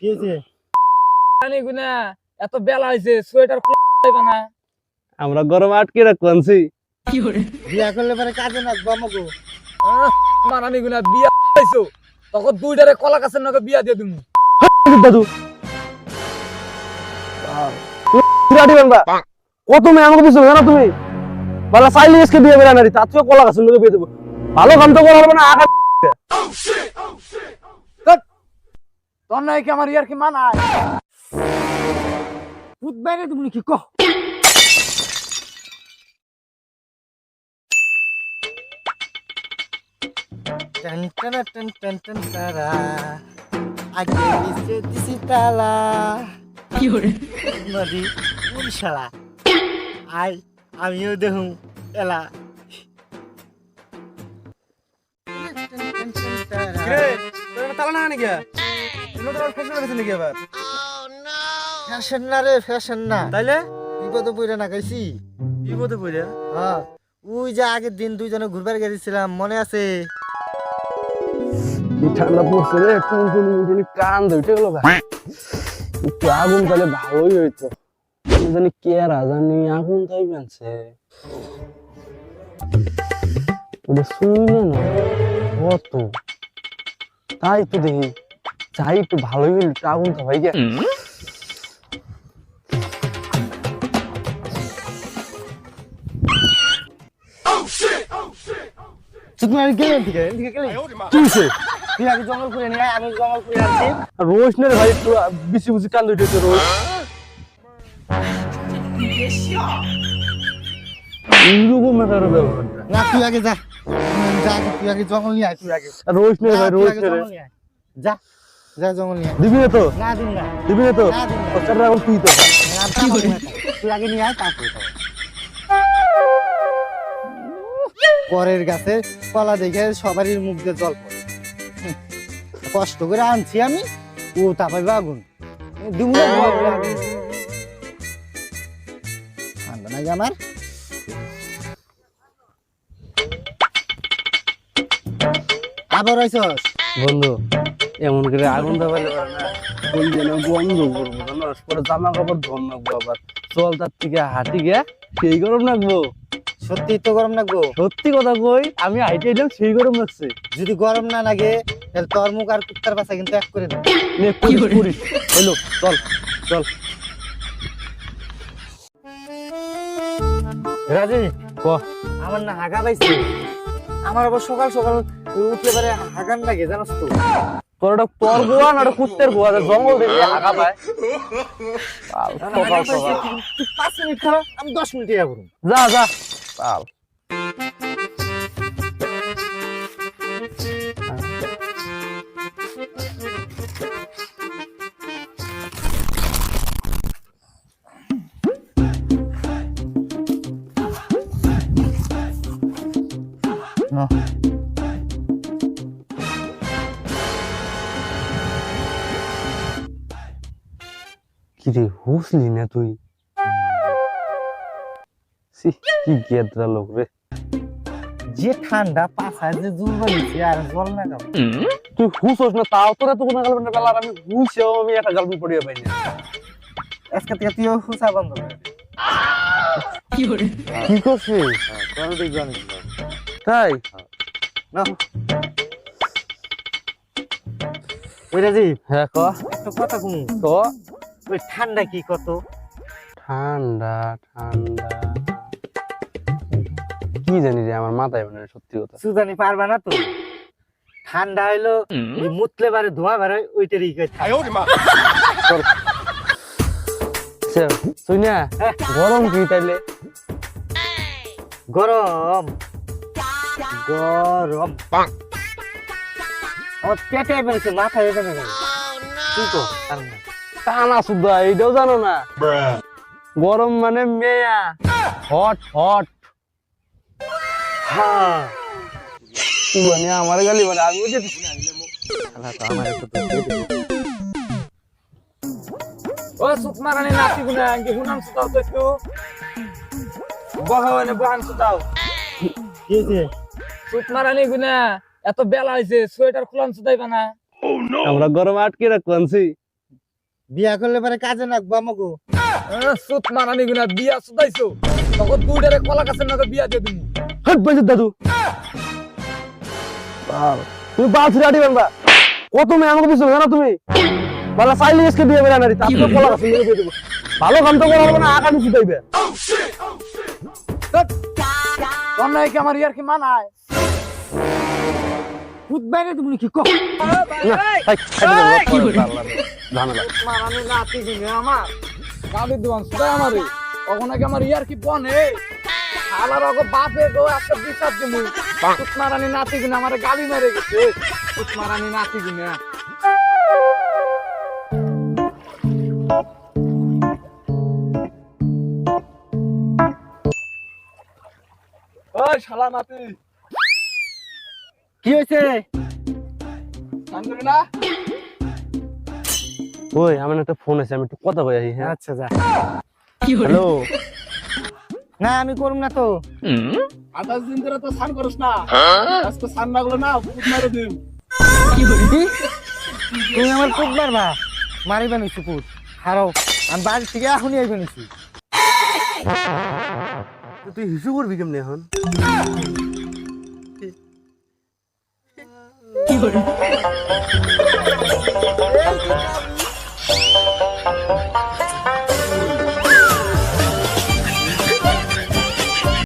কি হয়েছে? জানি গুনা এত বেলা হয়েছে সোয়েটার খুলবে না। আমরা গরম আটকে রাখছি বিয়া করলে পরে কাজে না গমগো মারানি গুনা বিয়া হইছো তখন দুইটারে কলা নগে বিয়া দিয়ে দিমু। দাদু। বিরাটি বানবা। কত মেয়ে আমাকে দিছো জানো তুমি? বালা চাইলে আজকে বিয়ে বেড়া নারী তার থেকে কলা গাছের লোকে বিয়ে দেবো। ভালো কাম তো করা হবে না আঘাত তোর নাই কি আমার ইয়ার কি মানায়? ভূত বাইরে তুমি কি কহ। টন টন টন টন টন তারা। আগে দিছে দিছি তালা। নদী কোন শালা আই আমিও দেখুন এলা। তালা না নাকি? ফ্যাশন না রে ফ্যাশন না। তাইলে? বিপদে পড়ে না গাইছি। বিপদে পড়ে হ্যাঁ। ওই যে আগের দিন দুইজনে ঘুরবার গেছিলাম মনে আছে? ঠান্ডা পড়ছে রে টুন টুন টুন কান ধরে গেল একটু আগুন তাহলে ভালোই হইতো। জানি কে রাজানি আগুন তাই বানছে। ওটা শুনলে না। কত? তাই তো দেখি। যাই একটু ভালোই হইল একটু তো ভাই গে তুমি আর গেলেন ঠিক আছে ঠিক আছে কি হইছে? তুই আগে জঙ্গল করে নিয়ে আমি জঙ্গল করে আনছি আর রোজ না ভাই একটু বিসি বুসি কান ধরে রোজ। এইরকম না তুই আগে যা। যা তুই আগে জঙ্গল নিয়ে আয় তুই আগে। রোজ না ভাই রোজ আগে না রে। জঙ্গল নিয়ে আয়। যা। যা জঙ্গল নিয়ে দিবি না তো? না দিন না। দিবি না তো? না দিন না। খরচাটা এখন তুই তো। খা। না, তা হবে না। তুই আগে নিয়ে আয় তারপরে পরের গাছে কলা দেখে সবারই মুখ দিয়ে জল পড়ে। কষ্ট করে আনছি আমি ও তাপাইবে আগুন। দিব না আমার? আবার বন্ধু এমন করে আগুন যেন বন্ধ করব জানো? পরে জামা কাপড় ধন রাখব আবার। চল তার থেকে হাঁটি গে সেই গরম রাখব সত্যি তো গরম লাগবো? সত্যি কথা কই আমি হাইটে এলাম সেই গরম লাগছে। যদি গরম না লাগে তাহলে তোর মুখ আর কুত্তার বাসা কিন্তু এক করে দেবে হইল চল চল। রাজি ক? আমার না হাগা পাইছে। আমার আবার সকাল সকাল উঠলে পারে হাগান লাগে জানোস তো। তোর ওটা তোর গোয়া না ওটা কুত্তের গোয়া জঙ্গল দেখলে হাগা পায়। পাঁচ মিনিট খারাপ আমি দশ মিনিট করুন যা যা। পাল। কিরে হুসলি না তুই? কি গেদরা লোক রে। যে ঠান্ডা পাশায় যে জল বানিয়েছে আর জল না খাব। তুই হুসোস না তাও তোরা তো কোনো গালবেন বেলার আমি হুসেও আমি একটা গালবেন পড়িয়ে পাই না আজকে থেকে তুইও হুসা বন্ধ কি করে? কি করছিস? তোর দেখবি আমি তাই? না। ওই রাজি হ্যাঁ ক? একটা কথা কম। তো ওই ঠান্ডা কি কত? ঠান্ডা ঠান্ডা। কি জানি রে আমার মাথায় মানে সত্যি কথা। সুদানি পারবা না তো ঠান্ডা হইল মুতলে বারে ধোয়া বারে ওইটারই কই তুই না হ্যাঁ। গরম কি তাইলে? গরম। গরম। আমার পেটে বেড়েছে মাথা বেড়ে তো কারণ না। টানা সুদ্ধা এইটাও জানো না? গরম মানে মেয়া। Hot hot. হ্যাঁ। মানে আমার গালি মানে আমি বুঝে ও সুত মারানি নাতি গুনা আঙ্কে হুনাম সুতাও তো একটু। বহাওয়ানে বহান সুতাও। কি মারানি গুনা এত বেলা হয়েছে সোয়েটার খুলান সুতাইবা না। আমরা গরম আটকে রাখছি বিয়া করলে পরে কাজে নাকবো আমাকে সুত মারানি গুনা বিয়া সুদাইছো। তখন দুইটারে কলা গাছের নাকি বিয়া দিয়ে দিমু। হট বাইজুত দাদু। তুমি বাল ছিড়ে আটি বানবা কত মেয়ে আমাকে দিছো জানো তুমি? বলা চাইলে আজকে বিয়ে করে আনারি তারপরে কলা গাছ নিয়ে বিয়ে দেবো। ভালো কাম তো করা হবে না আগামী তোর কি আমার ইয়ার কি মানায়? বাইরে তুমি কি? কো ঝামেলা মারানি নাতি দিনে আমার। গাড়ি দোয়ান সুদাই আমারে তখন আমার ইয়ার কি বনে? আলার অগো বাপে গো একটা বিচার দিমু। সুত নাতি গুনা আমারে গালি মেরে গেছে। সুত নাতি গুনা ওই শালা নাতি। কি হয়েছে না? ওই আমার একটা ফোন আছে আমি একটু কথা কই আসি হ্যাঁ? আচ্ছা যা। হ্যালো না আমি করুম না তো। আঠাশ দিন ধরে তো স্নান করিস না। আজকে স্নান না করলে না ফুট মারে দিম। কি তুমি আমার পুত মারবা। মারিবা নিছি পুত। হারো। আমি বাড়ি থেকে এখনই আইবে নিছি তুই হিসু করবি কেমনি এখন?